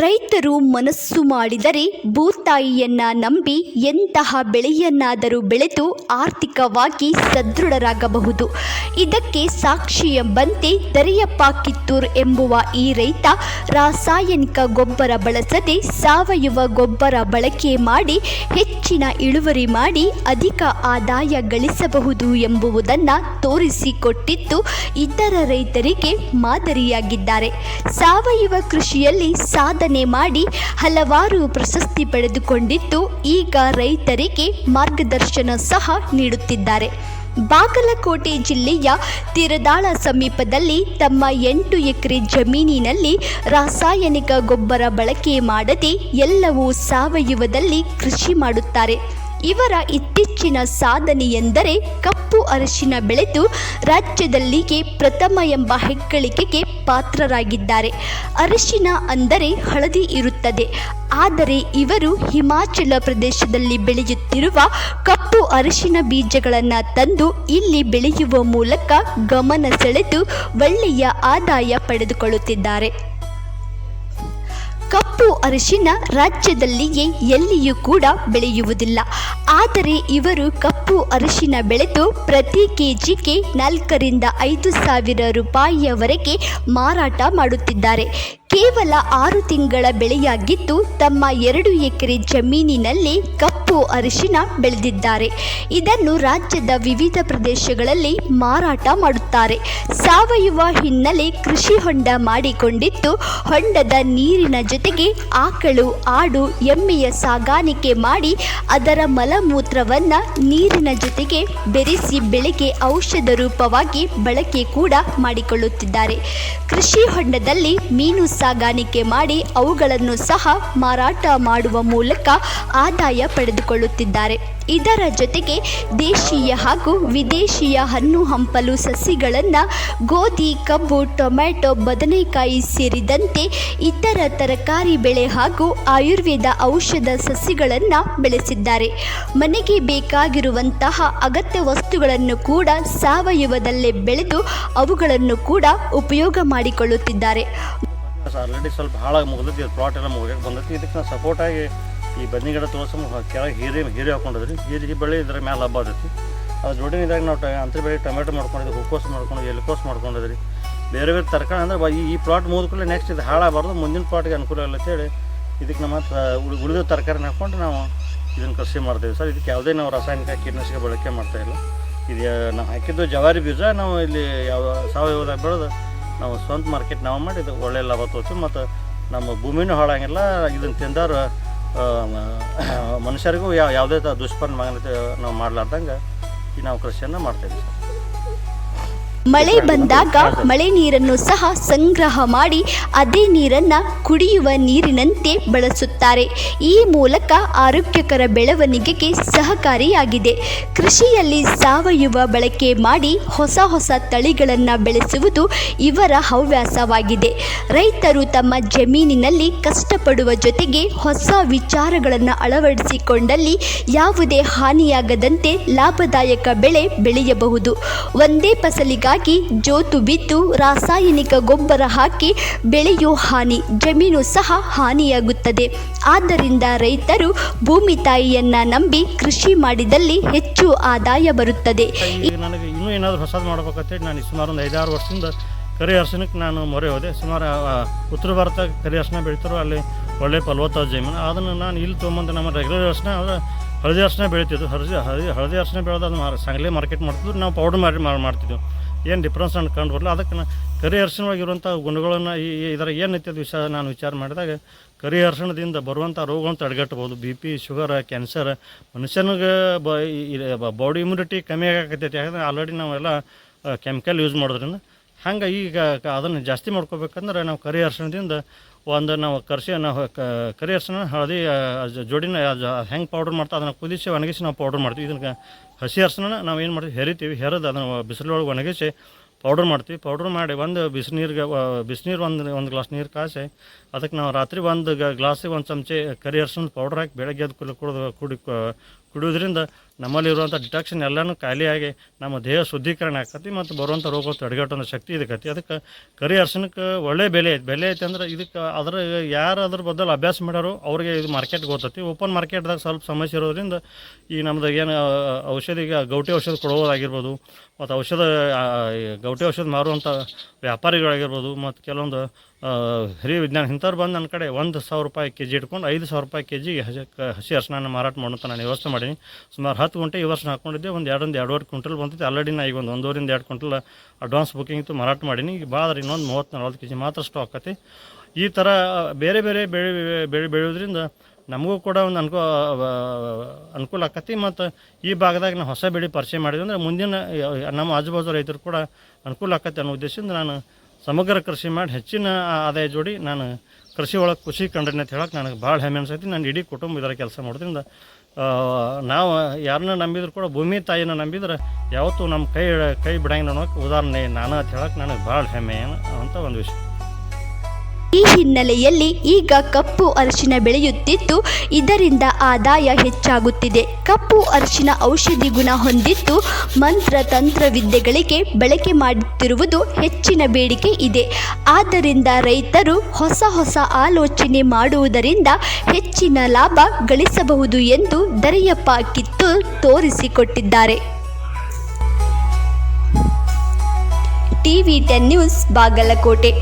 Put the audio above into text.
ರೈತ ರೈತರು ಮನಸ್ಸು ಮಾಡಿದರೆ ಭೂತಾಯಿಯನ್ನ ನಂಬಿ ಎಂತಹ ಬೆಳೆಯನ್ನಾದರೂ ಬೆಳೆದು ಆರ್ಥಿಕವಾಗಿ ಸದೃಢರಾಗಬಹುದು. ಇದಕ್ಕೆ ಸಾಕ್ಷಿ ಎಂಬಂತೆ ದರಿಯಪ್ಪ ಕಿತ್ತೂರ್ ಎಂಬುವ ಈ ರೈತ ರಾಸಾಯನಿಕ ಗೊಬ್ಬರ ಬಳಸದೆ ಸಾವಯವ ಗೊಬ್ಬರ ಬಳಕೆ ಮಾಡಿ ಹೆಚ್ಚಿನ ಇಳುವರಿ ಮಾಡಿ ಅಧಿಕ ಆದಾಯ ಗಳಿಸಬಹುದು ಎಂಬುವುದನ್ನು ತೋರಿಸಿಕೊಟ್ಟಿದ್ದು ಇತರ ರೈತರಿಗೆ ಮಾದರಿಯಾಗಿದ್ದಾರೆ. ಸಾವಯವ ಕೃಷಿಯಲ್ಲಿ ಸಾಧನೆ ಮಾಡಿ ಹಲವಾರು ಪ್ರಶಸ್ತಿ ಪಡೆದುಕೊಂಡಿದ್ದು ಈಗ ರೈತರಿಗೆ ಮಾರ್ಗದರ್ಶನ ಸಹ ನೀಡುತ್ತಿದ್ದಾರೆ. ಬಾಗಲಕೋಟೆ ಜಿಲ್ಲೆಯ ತಿರದಾಳ ಸಮೀಪದಲ್ಲಿ ತಮ್ಮ ಎಂಟು ಎಕರೆ ಜಮೀನಿನಲ್ಲಿ ರಾಸಾಯನಿಕ ಗೊಬ್ಬರ ಬಳಕೆ ಮಾಡದೆ ಎಲ್ಲವೂ ಸಾವಯವದಲ್ಲಿ ಕೃಷಿ ಮಾಡುತ್ತಾರೆ. ಇವರ ಇತ್ತೀಚಿನ ಸಾಧನೆ ಎಂದರೆ ಕಪ್ಪು ಅರಿಶಿನ ಬೆಳೆದು ರಾಜ್ಯದಲ್ಲಿಗೆ ಪ್ರಥಮ ಎಂಬ ಹೆಗ್ಗಳಿಕೆಗೆ ಪಾತ್ರರಾಗಿದ್ದಾರೆ. ಅರಿಶಿನ ಅಂದರೆ ಹಳದಿ ಇರುತ್ತದೆ. ಆದರೆ ಇವರು ಹಿಮಾಚಲ ಪ್ರದೇಶದಲ್ಲಿ ಬೆಳೆಯುತ್ತಿರುವ ಕಪ್ಪು ಅರಿಶಿನ ಬೀಜಗಳನ್ನು ತಂದು ಇಲ್ಲಿ ಬೆಳೆಯುವ ಮೂಲಕ ಗಮನ ಸೆಳೆದು ಒಳ್ಳೆಯ ಆದಾಯ ಪಡೆದುಕೊಳ್ಳುತ್ತಿದ್ದಾರೆ. ಕಪ್ಪು ಅರಿಶಿನ ರಾಜ್ಯದಲ್ಲಿಯೇ ಎಲ್ಲಿಯೂ ಕೂಡ ಬೆಳೆಯುವುದಿಲ್ಲ. ಆದರೆ ಇವರು ಕಪ್ಪು ಅರಿಶಿನ ಬೆಳೆದು ಪ್ರತಿ ಕೆಜಿಗೆ ನಾಲ್ಕರಿಂದ ಐದು ಸಾವಿರ ರೂಪಾಯಿಯವರೆಗೆ ಮಾರಾಟ ಮಾಡುತ್ತಿದ್ದಾರೆ. ಕೇವಲ ಆರು ತಿಂಗಳ ಬೆಳೆಯಾಗಿದ್ದು ತಮ್ಮ ಎರಡು ಎಕರೆ ಜಮೀನಿನಲ್ಲಿ ಕಪ್ಪು ಅರಿಶಿನ ಬೆಳೆದಿದ್ದಾರೆ. ಇದನ್ನು ರಾಜ್ಯದ ವಿವಿಧ ಪ್ರದೇಶಗಳಲ್ಲಿ ಮಾರಾಟ ಮಾಡುತ್ತಾರೆ. ಸಾವಯವ ಹಿನ್ನೆಲೆ ಕೃಷಿ ಹೊಂಡ ಮಾಡಿಕೊಂಡಿದ್ದು, ಹೊಂಡದ ನೀರಿನ ಜೊತೆಗೆ ಆಕಳು, ಆಡು, ಎಮ್ಮೆಯ ಸಾಗಾಣಿಕೆ ಮಾಡಿ ಅದರ ಮಲಮೂತ್ರವನ್ನು ನೀರಿನ ಜೊತೆಗೆ ಬೆರೆಸಿ ಬೆಳೆಗೆ ಔಷಧ ರೂಪವಾಗಿ ಬಳಕೆ ಕೂಡ ಮಾಡಿಕೊಳ್ಳುತ್ತಿದ್ದಾರೆ. ಕೃಷಿ ಹೊಂಡದಲ್ಲಿ ಮೀನು ಸಾಗಾಣಿಕೆ ಮಾಡಿ ಅವುಗಳನ್ನು ಸಹ ಮಾರಾಟ ಮಾಡುವ ಮೂಲಕ ಆದಾಯ ಪಡೆದುಕೊಳ್ಳುತ್ತಿದ್ದಾರೆ ಇದರ ಜೊತೆಗೆ ದೇಶೀಯ ಹಾಗೂ ವಿದೇಶಿಯ ಹಣ್ಣು ಹಂಪಲು ಸಸಿಗಳನ್ನು ಗೋಧಿ, ಕಬ್ಬು, ಟೊಮ್ಯಾಟೊ, ಬದನೆಕಾಯಿ ಸೇರಿದಂತೆ ಇತರ ತರಕಾರಿ ಬೆಳೆ ಹಾಗೂ ಆಯುರ್ವೇದ ಔಷಧ ಸಸಿಗಳನ್ನು ಬೆಳೆಸಿದ್ದಾರೆ. ಮನೆಗೆ ಬೇಕಾಗಿರುವಂತಹ ಅಗತ್ಯ ವಸ್ತುಗಳನ್ನು ಕೂಡ ಸಾವಯವದಲ್ಲೇ ಬೆಳೆದು ಅವುಗಳನ್ನು ಕೂಡ ಉಪಯೋಗ ಮಾಡಿಕೊಳ್ಳುತ್ತಿದ್ದಾರೆ. ಆಲ್ರೆಡಿ ಸ್ವಲ್ಪ ಹಾಳಾಗಿ ಮುಗಿದೈತಿ ಪ್ಲಾಟ್ ಎಲ್ಲ ಮುಗಿಯಕ್ಕೆ ಬಂದೈತಿ. ಇದಕ್ಕೆ ಸಪೋರ್ಟ್ ಸಪೋರ್ಟಾಗಿ ಈ ಬನ್ನಿ ಗಿಡ ತೋರ್ಸ ಕೆಳಗೆ ಹೀರೆ ಹೀರೆ ಹಾಕೊಂಡಿದ್ರಿ ಹೀರಿಗೆ ಬಳ್ಳಿ ಇದ್ರ ಮೇಲೆ ಹಬ್ಬ ಆದೈತಿ. ಜೋಡಿನ ಜೋಡಿನಿದಾಗ ನಾವು ಟ ಅಂತರ ಬೆಳೆ ಟೊಮೆಟೊ ಮಾಡ್ಕೊಂಡಿದ್ವಿ ಹೂಕೋಸು ಮಾಡ್ಕೊಂಡು, ಎಲ್ಕೋಸು ಮಾಡ್ಕೊಂಡಿದ್ರಿ. ಬೇರೆ ಬೇರೆ ತರಕಾರಿ ಅಂದ್ರೆ ಈ ಈ ಪ್ಲಾಟ್ ಮುಗಿದ್ಕೂಡಲೇ ನೆಕ್ಸ್ಟ್ ಇದು ಹಾಳಾಗಬಾರ್ದು, ಮುಂದಿನ ಪ್ಲಾಟ್ಗೆ ಅನುಕೂಲ ಇಲ್ಲ ಅಂತೇಳಿ ಇದಕ್ಕೆ ನಮ್ಮ ಹತ್ರ ಉಳಿ- ಉಳಿದ ತರಕಾರಿನ ಹಾಕ್ಕೊಂಡು ನಾವು ಇದನ್ನು ಕೃಷಿ ಮಾಡ್ತೀವಿ. ಸರ್, ಇದಕ್ಕೆ ಯಾವುದೇ ನಾವು ರಾಸಾಯನಿಕ ಕೀಟನಾಶಕ ಬಳಕೆ ಮಾಡ್ತಾ ಇಲ್ಲ. ಇದು ನಾವು ಹಾಕಿದ್ದು ಜವಾರಿ ಬೀಜ, ನಾವು ಇಲ್ಲಿ ಯಾವ ಸಾವಯವದಾಗ ಬೆಳೆದು ನಾವು ಸ್ವಂತ ಮಾರ್ಕೆಟ್ ನಾವು ಮಾಡಿ ಇದು ಒಳ್ಳೆಯ ಲಾಭ ತೋರ್ತೀವಿ ಮತ್ತು ನಮ್ಮ ಭೂಮಿನೂ ಹಾಳಾಗಿಲ್ಲ. ಇದನ್ನು ಮ- ಮನುಷ್ಯರಿಗೂ ಯಾವ ಯಾವುದೇ ದುಷ್ಪರಿಣಾಮ ನಾವು ಮಾಡಲಾರ್ದಂಗೆ ಈ ನಾವು ಕೃಷಿಯನ್ನು ಮಾಡ್ತಾಯಿದ್ದೀವಿ ಸರ್. ಮಳೆ ಬಂದಾಗ ಮಳೆ ನೀರನ್ನು ಸಹ ಸಂಗ್ರಹ ಮಾಡಿ ಅದೇ ನೀರನ್ನು ಕುಡಿಯುವ ನೀರಿನಂತೆ ಬಳಸುತ್ತಾರೆ. ಈ ಮೂಲಕ ಆರೋಗ್ಯಕರ ಬೆಳವಣಿಗೆಗೆ ಸಹಕಾರಿಯಾಗಿದೆ. ಕೃಷಿಯಲ್ಲಿ ಸಾವಯವ ಬಳಕೆ ಮಾಡಿ ಹೊಸ ಹೊಸ ತಳಿಗಳನ್ನು ಬೆಳೆಸುವುದು ಇವರ ಹವ್ಯಾಸವಾಗಿದೆ. ರೈತರು ತಮ್ಮ ಜಮೀನಿನಲ್ಲಿ ಕಷ್ಟಪಡುವ ಜೊತೆಗೆ ಹೊಸ ವಿಚಾರಗಳನ್ನು ಅಳವಡಿಸಿಕೊಂಡಲ್ಲಿ ಯಾವುದೇ ಹಾನಿಯಾಗದಂತೆ ಲಾಭದಾಯಕ ಬೆಳೆ ಬೆಳೆಯಬಹುದು. ಒಂದೇ ಫಸಲಿಗಾಗಿ ಜೋತು ಬಿದ್ದು ರಾಸಾಯನಿಕ ಗೊಬ್ಬರ ಹಾಕಿ ಬೆಳೆಯೋ ಹಾನಿ, ಜಮೀನು ಸಹ ಹಾನಿಯಾಗುತ್ತದೆ. ಆದ್ದರಿಂದ ರೈತರು ಭೂಮಿ ತಾಯಿಯನ್ನ ನಂಬಿ ಕೃಷಿ ಮಾಡಿದಲ್ಲಿ ಹೆಚ್ಚು ಆದಾಯ ಬರುತ್ತದೆ. ನನಗೆ ಇನ್ನೂ ಏನಾದರೂ ಹೊಸದು ಮಾಡ್ಬೇಕಂತೇಳಿ ನಾನು ಸುಮಾರು ಒಂದು ಐದಾರು ವರ್ಷದಿಂದ ಕರಿ ಅರ್ಶನಕ್ಕೆ ನಾನು ಮೊರೆ ಹೋದೆ. ಸುಮಾರು ಉತ್ತರ ಭಾರತ ಕರಿ ಅರ್ಶನ ಬೆಳೀತಾರೋ, ಅಲ್ಲಿ ಒಳ್ಳೆ ಫಲವತ್ತಾದ ಜಮೀನು. ಅದನ್ನು ನಾನು ಇಲ್ಲಿ ತೊಗೊಂಬಂದು ನಮ್ಮ ರೆಗ್ಯುಲರ್ ಅರ್ಶನ ಅಂದ್ರೆ ಹಳದಿ ಅರ್ಶನ ಬೆಳೀತಿದ್ವು ಹಳದಿ ಹಳದಿ ಹಳದಿ ಅರ್ಶನ ಬೆಳೆದು ಅದನ್ನು ಸಂಗ್ಲೇ ಮಾರ್ಕೆಟ್ ಮಾಡ್ತಿದ್ರು. ನಾವು ಪೌಡರ್ ಮಾಡಿ ಮಾಡ್- ಮಾಡ್ತಿದ್ದೆವು. ಏನು ಡಿಫ್ರೆನ್ಸ್ ನಾನು ಕಂಡು ಬರಲ್ಲ ಅದಕ್ಕೆ ನಾನು ಕರಿ ಅರ್ಶನವಾಗಿರುವಂಥ ಗುಣಗಳನ್ನು ಈ ಇದರ ಏನೈತಿ ಅದು ವಿಷಯ ನಾನು ವಿಚಾರ ಮಾಡಿದಾಗ, ಕರಿ ಅರ್ಶನದಿಂದ ಬರುವಂಥ ರೋಗಗಳನ್ನು ತಡೆಗಟ್ಟಬೋದು ಬಿ ಪಿ ಶುಗರ್ ಕ್ಯಾನ್ಸರ್ ಮನುಷ್ಯನಿಗೆ ಬ ಬಾಡಿ ಇಮ್ಯುನಿಟಿ ಕಮ್ಮಿ ಆಗಕತ್ತೈತಿ. ಯಾಕಂದ್ರೆ ಆಲ್ರೆಡಿ ನಾವೆಲ್ಲ ಕೆಮಿಕಲ್ ಯೂಸ್ ಮಾಡೋದ್ರಿಂದ ಹಂಗೆ ಈಗ ಅದನ್ನು ಜಾಸ್ತಿ ಮಾಡ್ಕೋಬೇಕಂದ್ರೆ ನಾವು ಕರಿ ಒಂದು ನಾವು ಕರ್ಸಿ, ನಾವು ಕರಿ ಅರ್ಶನ ಹಳದಿ ಜೋಡಿನ ಹೆಂಗೆ ಪೌಡ್ರ್ ಮಾಡ್ತಾ ಅದನ್ನು ಕುದಿಸಿ, ಒಣಗಿಸಿ ನಾವು ಪೌಡ್ರ್ ಮಾಡ್ತೀವಿ. ಇದನ್ನು ಹಸಿ ಅರ್ಶನ ನಾವು ಏನು ಮಾಡ್ತೀವಿ, ಹೆರಿತೀವಿ, ಹೆರದು ಅದನ್ನು ಬಿಸಿಲೊಳಗೆ ಒಣಗಿಸಿ ಪೌಡ್ರ್ ಮಾಡ್ತೀವಿ. ಪೌಡ್ರ್ ಮಾಡಿ ಒಂದು ಬಿಸಿನೀರಿಗೆ ಬಿಸಿನೀರು ಒಂದು ಒಂದು ಗ್ಲಾಸ್ ನೀರು ಕಾಸಿ ಅದಕ್ಕೆ ನಾವು ರಾತ್ರಿ ಒಂದು ಗ್ಲಾಸಿಗೆ ಒಂದು ಚಮಚೆ ಕರಿ ಅರ್ಶಿನ ಪೌಡ್ರ್ ಹಾಕಿ ಬೆಳಗ್ಗೆ ಅದು ಕುಡಿ ಕುಡಿದು, ಕುಡಿ ಕುಡಿಯೋದ್ರಿಂದ ನಮ್ಮಲ್ಲಿರುವಂಥ ಡಿಟಾಕ್ಷನ್ ಎಲ್ಲನೂ ಖಾಲಿಯಾಗಿ ನಮ್ಮ ದೇಹ ಶುದ್ಧೀಕರಣ ಆಕತಿ ಮತ್ತು ಬರುವಂಥ ರೋಗ ತಡೆಗಟ್ಟುವಂಥ ಶಕ್ತಿ ಇದಕ್ಕತಿ ಅದಕ್ಕೆ ಕರಿ ಅರ್ಶನಕ್ಕೆ ಒಳ್ಳೆ ಬೆಲೆ ಐತೆ. ಬೆಲೆ ಐತೆ ಅಂದ್ರೆ ಇದಕ್ಕೆ ಅದರ ಯಾರು ಅದ್ರ ಬದಲು ಅಭ್ಯಾಸ ಮಾಡೋರು ಅವ್ರಿಗೆ ಇದು ಮಾರ್ಕೆಟ್ ಗೊತ್ತೈತಿ ಓಪನ್ ಮಾರ್ಕೆಟ್ದಾಗ ಸ್ವಲ್ಪ ಸಮಸ್ಯೆ ಇರೋದ್ರಿಂದ ಈ ನಮ್ದು ಏನು ಔಷಧಿಗೆ ಗೌಟಿ ಔಷಧ ಕೊಡೋದಾಗಿರ್ಬೋದು ಮತ್ತು ಔಷಧ ಗೌಟಿ ಔಷಧ ಮಾರುವಂಥ ವ್ಯಾಪಾರಿಗಳಾಗಿರ್ಬೋದು ಮತ್ತು ಕೆಲವೊಂದು ಹಿರಿಯ ವಿಜ್ಞಾನ ಇಂಥವ್ರು ಬಂದು ನನ್ನ ಕಡೆ ಒಂದು ಸಾವಿರ ರೂಪಾಯಿ ಕೆ ಜಿ ಇಟ್ಕೊಂಡು ಐದು ಸಾವಿರ ರೂಪಾಯಿ ಕೆ ಜಿ ಹಸಿ ಹಸಿ ಅರ್ಶಿನ ಮಾರಾಟ ಮಾಡೋಂತ ನಾನು ವ್ಯವಸ್ಥೆ ಮಾಡೀನಿ. ಸುಮಾರು ಹತ್ತು ಗಂಟೆ ಈ ವರ್ಷ ಹಾಕ್ಕೊಂಡಿದ್ದೆ ಒಂದು ಎರಡೊಂದು ಎರಡೂವರೆ ಕ್ವಿಂಟಲ್ ಬಂದಿತ್ತು ಆಲ್ರೆಡಿ ನಾ ಈಗ ಒಂದು ಒಂದೂವರಿಂದ ಎರಡು ಕ್ವಿಂಟಲ್ ಅಡ್ವಾನ್ಸ್ ಬುಕಿಂಗ್ ಇತ್ತು, ಮಾರಾಟ ಮಾಡೀನಿ. ಈಗ ಭಾಳ ಇನ್ನೊಂದು ಮೂವತ್ತು ನಲ್ವತ್ತು ಕೆ ಜಿ ಮಾತ್ರ ಸ್ಟಾಕ್ ಆಕತಿ. ಈ ಥರ ಬೇರೆ ಬೇರೆ ಬೆಳೆ ಬೆಳೆ ಬೆಳೆಯೋದ್ರಿಂದ ನಮಗೂ ಕೂಡ ಒಂದು ಅನುಕೂ ಅನುಕೂಲ ಆಕತಿ. ಮತ್ತು ಈ ಭಾಗದಾಗ ನಾವು ಹೊಸ ಬೆಳೆ ಪರಿಚಯ ಮಾಡಿದ್ವಿ ಅಂದರೆ ಮುಂದಿನ ನಮ್ಮ ಆಜುಬಾಜು ರೈತರು ಕೂಡ ಅನುಕೂಲ ಆಕತಿ ಅನ್ನೋ ಉದ್ದೇಶದಿಂದ ನಾನು ಸಮಗ್ರ ಕೃಷಿ ಮಾಡಿ ಹೆಚ್ಚಿನ ಆದಾಯ ಜೋಡಿ ನಾನು ಕೃಷಿ ಒಳಗೆ ಖುಷಿ ಕಂಡ್ರಿ ಅಂತ ಹೇಳಕ್ಕೆ ನನಗೆ ಭಾಳ ಹೆಮ್ಮೆ ಅನ್ಸೈತಿ. ನಾನು ಇಡೀ ಕುಟುಂಬ ಇದರ ಕೆಲಸ ಮಾಡೋದ್ರಿಂದ ನಾವು ಯಾರನ್ನ ನಂಬಿದ್ರು ಕೂಡ ಭೂಮಿ ತಾಯಿನ ನಂಬಿದ್ರೆ ಯಾವತ್ತೂ ನಮ್ಮ ಕೈ ಕೈ ಬಿಡಂಗಿಲ್ಲ ಅನ್ನೋಕೆ ಉದಾಹರಣೆ ನಾನು ಅಂತ ಹೇಳಕ್ಕೆ ನನಗೆ ಭಾಳ ಹೆಮ್ಮೆ ಅಂತ ಒಂದು ವಿಷಯ. ಈ ಹಿನ್ನೆಲೆಯಲ್ಲಿ ಈಗ ಕಪ್ಪು ಅರಿಶಿನ ಬೆಳೆಯುತ್ತಿದ್ದು, ಇದರಿಂದ ಆದಾಯ ಹೆಚ್ಚಾಗುತ್ತಿದೆ. ಕಪ್ಪು ಅರಿಶಿನ ಔಷಧಿ ಗುಣ ಹೊಂದಿದ್ದು, ಮಂತ್ರ ತಂತ್ರ ವಿದ್ಯೆಗಳಿಗೆ ಬಳಕೆ ಮಾಡುತ್ತಿರುವುದು ಹೆಚ್ಚಿನ ಬೇಡಿಕೆ ಇದೆ. ಆದ್ದರಿಂದ ರೈತರು ಹೊಸ ಹೊಸ ಆಲೋಚನೆ ಮಾಡುವುದರಿಂದ ಹೆಚ್ಚಿನ ಲಾಭ ಗಳಿಸಬಹುದು ಎಂದು ದರಿಯಪ್ಪ ಕಿತ್ತು ತೋರಿಸಿಕೊಟ್ಟಿದ್ದಾರೆ. TV ten news, Bagalkote.